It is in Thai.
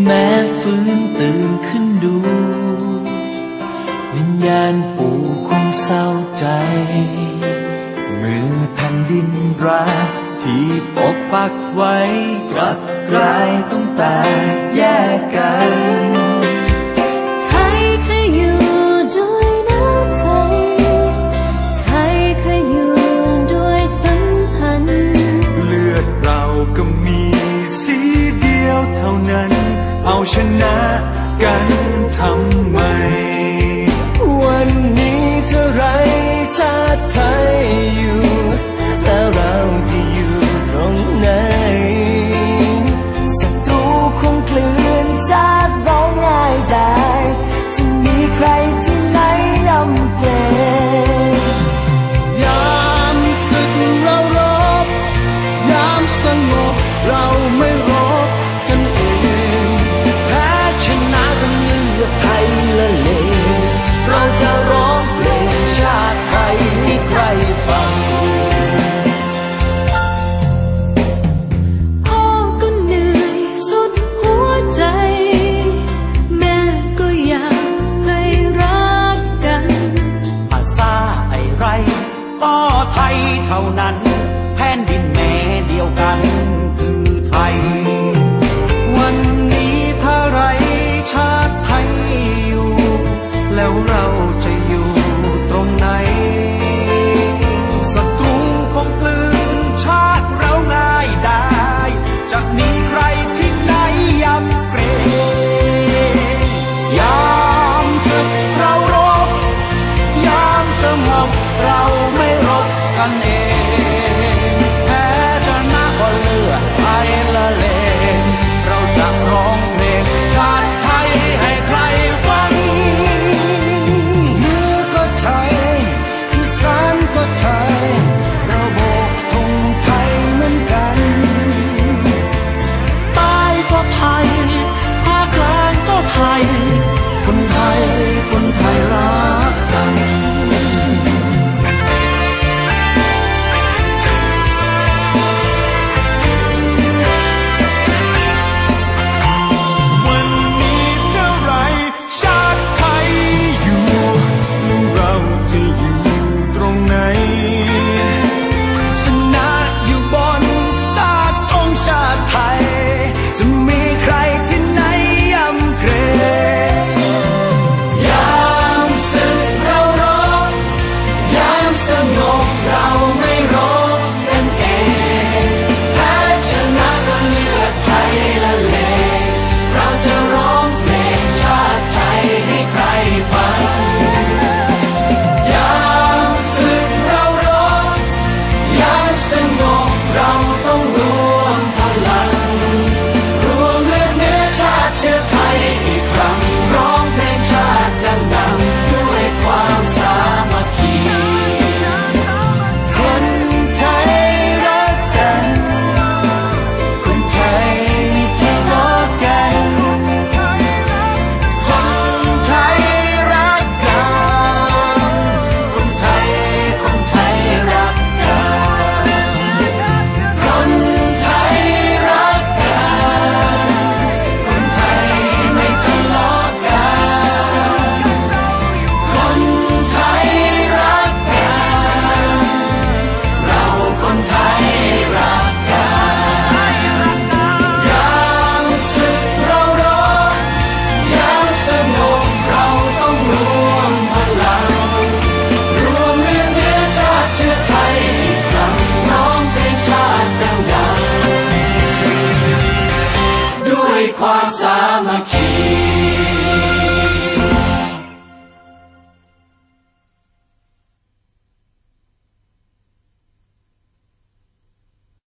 แม้ฟื้นตื่นขึ้นดู วิญญาณปู่คงเศร้าใจ มือแผ่นดินรักที่ปกปักไว้กลับกลายต้องแตกแยกกันาชนะกันทำไม วันนี้เท่าไรชาติไทยอยู่ และเราจะอยู่ตรงไหนศัตรูคงกลืนชาติร้องง่ายได้จะมีใครที่ไหนยำเกรงยามศึกเรารบ ยามสงบเราไม่ ก็ไทยเท่านั้น แผ่นดินแม่เดียวกันันเองแพ้ชนะก็เลือกไทยละเลงเราจะร้องเพลงชาติไทยให้ใครฟังเมือก็ไทยอีสานก็ไทยเราบอกธงไทยเหมือนกันใต้ก็ไทยภาคกลางก็ไทยคนไทยคนไทยรัก